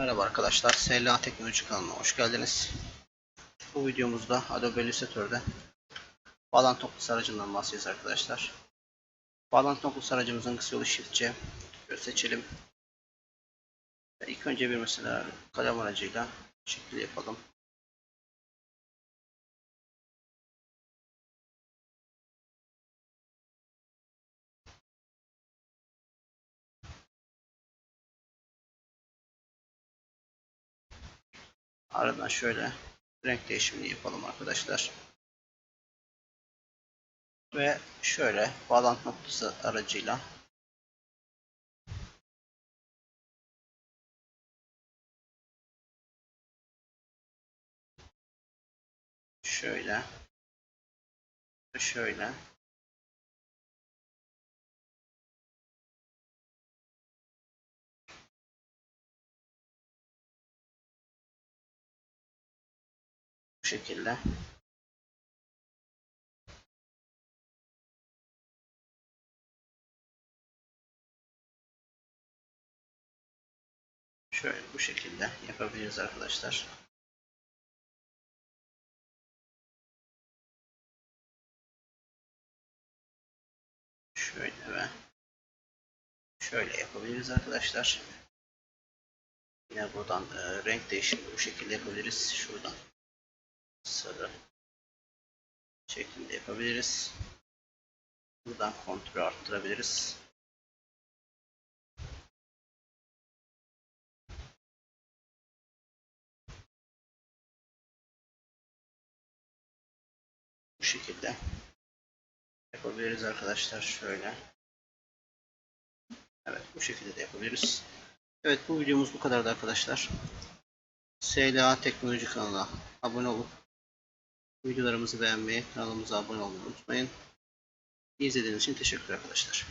Merhaba arkadaşlar, SLA Teknoloji kanalına hoş geldiniz. Bu videomuzda Adobe Illustrator'da bağlantı noktası aracından bahsedeceğiz arkadaşlar. Bağlantı noktası aracımızın kısa yolu Shift C. Seçelim. Ve ilk önce bir mesela kalem aracıyla şekil yapalım. Aradan şöyle renk değişimini yapalım arkadaşlar. Ve şöyle bağlantı noktası aracıyla şöyle şöyle şekilde şöyle bu şekilde yapabiliriz arkadaşlar. Şöyle ve şöyle yapabiliriz arkadaşlar. Yine buradan e, renk değişimi bu şekilde yapabiliriz. Şuradan sarı şeklinde yapabiliriz. Buradan kontrolü arttırabiliriz. Bu şekilde yapabiliriz arkadaşlar. Şöyle. Evet bu şekilde de yapabiliriz. Evet bu videomuz bu kadardı arkadaşlar. SLA Teknoloji kanalına abone olup videolarımızı beğenmeyi, kanalımıza abone olmayı unutmayın. İzlediğiniz için teşekkür arkadaşlar.